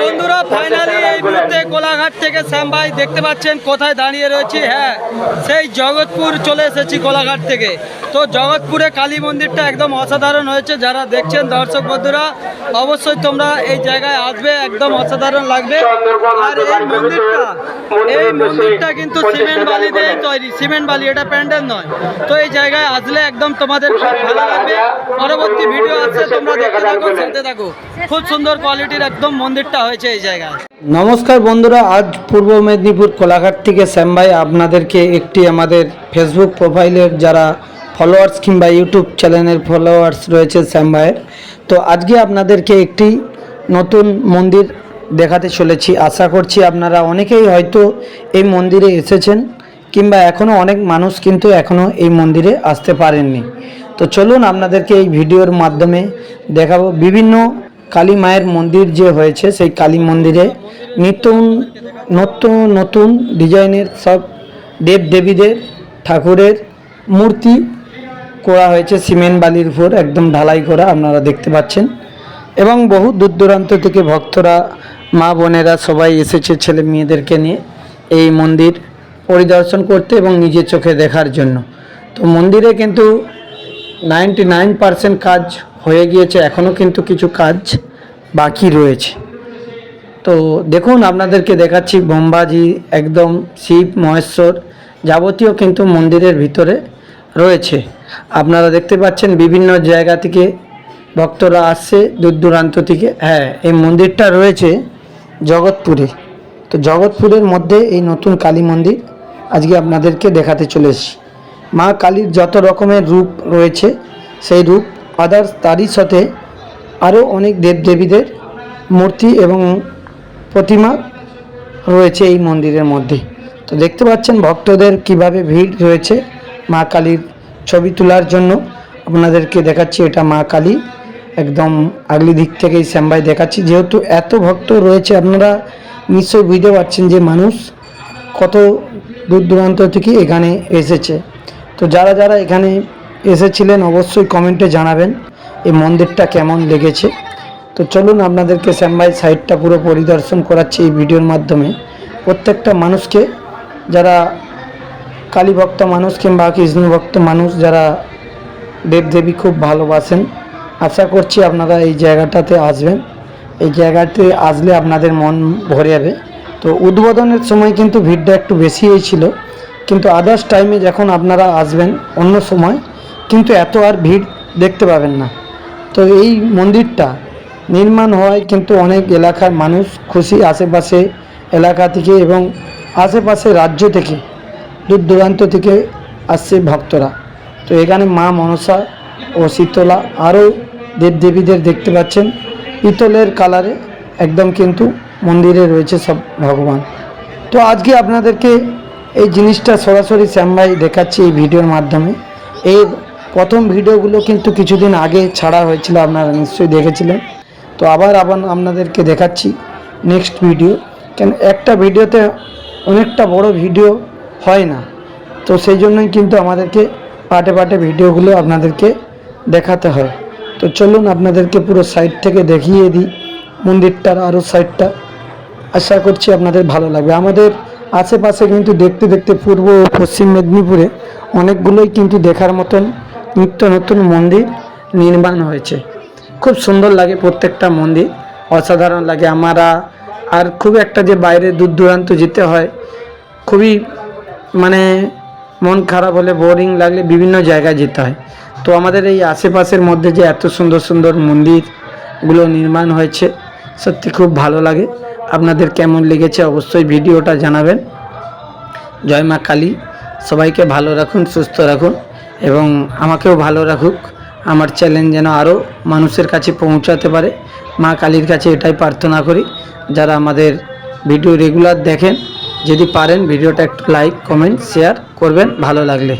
বন্ধুরা ফাইনালি এই মুহূর্তে কোলাঘাট থেকে শ্যাম ভাই দেখতে পাচ্ছেন কোথায় দাঁড়িয়ে রয়েছি। হ্যাঁ সেই জগৎপুর চলে এসেছি কোলাঘাট থেকে। তো জগৎপুরে কালী মন্দিরটা একদম অসাধারণ হয়েছে, যারা দেখছেন দর্শক বন্ধুরা, অবশ্যই তোমরা এই জায়গায় আসবে, একদম অসাধারণ লাগবে। আর এই মন্দিরটা এই মন্দিরটা কিন্তু সিমেন্ট বালি দিয়ে তৈরি, সিমেন্ট বালি, এটা প্যান্ডেল নয়। তো এই জায়গায় আসলে একদম তোমাদের খুব ভালো লাগবে। পরবর্তী ভিডিও আছে, তোমরা দেখতে থাকো সাথে থাকো। খুব সুন্দর কোয়ালিটির একদম মন্দিরটা হয়েছে এই জায়গায়। নমস্কার বন্ধুরা, আজ পূর্ব মেদিনীপুর কোলাঘাট থেকে শ্যাম ভাই আপনাদেরকে একটি আমাদের ফেসবুক প্রোফাইলের যারা ফলোয়ার্স কিংবা ইউটিউব চ্যানেলের ফলোয়ার্স রয়েছে শ্যাম ভাইয়ের, তো আজকে আপনাদেরকে একটি নতুন মন্দির দেখাতে চলেছি। আশা করছি আপনারা অনেকেই হয়তো এই মন্দিরে এসেছেন কিংবা এখনও অনেক মানুষ কিন্তু এখনও এই মন্দিরে আসতে পারেননি। তো চলুন আপনাদেরকে এই ভিডিওর মাধ্যমে দেখাবো। বিভিন্ন কালী মায়ের মন্দির যে হয়েছে, সেই কালী মন্দিরে নিত্য নতুন নতুন ডিজাইনের সব দেব দেবীদের, ঠাকুরের মূর্তি করা হয়েছে সিমেন্ট বালির উপর, একদম ঢালাই করা আপনারা দেখতে পাচ্ছেন। এবং বহু দূর দূরান্ত থেকে ভক্তরা, মা বোনেরা সবাই এসেছে ছেলে মেয়েদেরকে নিয়ে এই মন্দির পরিদর্শন করতে এবং নিজের চোখে দেখার জন্য। তো মন্দিরে কিন্তু নাইনটি নাইন পারসেন্ট কাজ হয়ে গিয়েছে এখনও কিন্তু কিছু কাজ বাকি রয়েছে। তো দেখুন, আপনাদেরকে দেখাচ্ছি বোমবাজি, একদম শিব মহেশ্বর যাবতীয় কিন্তু মন্দিরের ভিতরে রয়েছে। আপনারা দেখতে পাচ্ছেন বিভিন্ন জায়গা থেকে ভক্তরা আসছে, দূর দূরান্ত থেকে। হ্যাঁ এই মন্দিরটা রয়েছে জগৎপুরে। তো জগৎপুরের মধ্যে এই নতুন কালী মন্দির আজকে আপনাদেরকে দেখাতে চলে এসেছি মা কালীর যত রকমের রূপ রয়েছে, সেই রূপ আদার্স তারই সাথে আরও অনেক দেবদেবীদের মূর্তি এবং প্রতিমা রয়েছে এই মন্দিরের মধ্যে। তো দেখতে পাচ্ছেন ভক্তদের কীভাবে ভিড় রয়েছে মা কালীর ছবি তোলার জন্য। আপনাদেরকে দেখাচ্ছি এটা মা কালী। একদম আগলি দিক থেকেই শ্যামবাই দেখাচ্ছি। যেহেতু এত ভক্ত রয়েছে, আপনারা নিশ্চয়ই বুঝতে পারছেন যে মানুষ কত দূর দূরান্ত থেকে এখানে এসেছে। তো যারা যারা এখানে এসেছিলেন অবশ্যই কমেন্টে জানাবেন এই মন্দিরটা কেমন লেগেছে। তো চলুন আপনাদেরকে শ্যামবাই সাইডটা পুরো পরিদর্শন করাচ্ছি এই ভিডিওর মাধ্যমে। প্রত্যেকটা মানুষকে যারা কালী ভক্ত মানুষ কিংবা কৃষ্ণ ভক্ত মানুষ যারা দেবদেবী খুব ভালোবাসেন, আশা করছি আপনারা এই জায়গাটাতে আসবেন। এই জায়গাতে আসলে আপনাদের মন ভরে যাবে। তো উদ্বোধনের সময় কিন্তু ভিড়টা একটু বেশি হয়েছিল কিন্তু আদার্স টাইমে যখন আপনারা আসবেন অন্য সময় কিন্তু এত আর ভিড় দেখতে পাবেন না। তো এই মন্দিরটা নির্মাণ হওয়ায় কিন্তু অনেক এলাকার মানুষ খুশি আশেপাশে এলাকা থেকে এবং আশেপাশে রাজ্য থেকে, দূর দূরান্ত থেকে আসছে ভক্তরা। তো এখানে মা মনসা ও শীতলা আরও দেবদেবীদের দেখতে পাচ্ছেন। পিতলের কালারে একদম কিন্তু মন্দিরে রয়েছে সব ভগবান। তো আজকে আপনাদেরকে এই জিনিসটা সরাসরি শ্যামভাই দেখাচ্ছি এই ভিডিওর মাধ্যমে। এর প্রথম ভিডিওগুলো কিন্তু কিছুদিন আগে ছাড়া হয়েছিল, আপনারা নিশ্চয়ই দেখেছিলেন। তো আবার আবার আপনাদেরকে দেখাচ্ছি নেক্সট ভিডিও কেন, একটা ভিডিওতে অনেকটা বড় ভিডিও হয় না। তো সেই জন্যই কিন্তু আমাদেরকে পাটে পাটে ভিডিওগুলো আপনাদেরকে দেখাতে হয়। তো চলুন আপনাদেরকে পুরো সাইড থেকে দেখিয়ে দিই মন্দিরটার আরও সাইডটা আশা করছি আপনাদের ভালো লাগবে। আমাদের আশেপাশে কিন্তু দেখতে দেখতে পূর্ব ও পশ্চিম মেদিনীপুরে অনেকগুলোই কিন্তু দেখার মতন নিত্য নতুন মন্দির নির্মাণ হয়েছে। খুব সুন্দর লাগে প্রত্যেকটা মন্দির, অসাধারণ লাগে। আমরা আর খুব একটা যে বাইরে দূর দূরান্ত যেতে হয়, খুবই মানে মন খারাপ হলে, বোরিং লাগলে বিভিন্ন জায়গায় যেতে হয়। তো আমাদের এই আশেপাশের মধ্যে যে এত সুন্দর সুন্দর মন্দিরগুলো নির্মাণ হয়েছে, সত্যি খুব ভালো লাগে। আপনাদের কেমন লেগেছে অবশ্যই ভিডিওটা জানাবেন। জয় মা কালী। সবাইকে ভালো রাখুন, সুস্থ রাখুন। এবং আমাকেও ভালো রাখুক। আমার চ্যালেঞ্জ যেন আরও মানুষের কাছে পৌঁছাতে পারে। মা কালীর কাছে এটাই প্রার্থনা করি, যারা আমাদের ভিডিও রেগুলার দেখেন, যদি পারেন ভিডিওটা একটু লাইক কমেন্ট শেয়ার করবেন, ভালো লাগলে।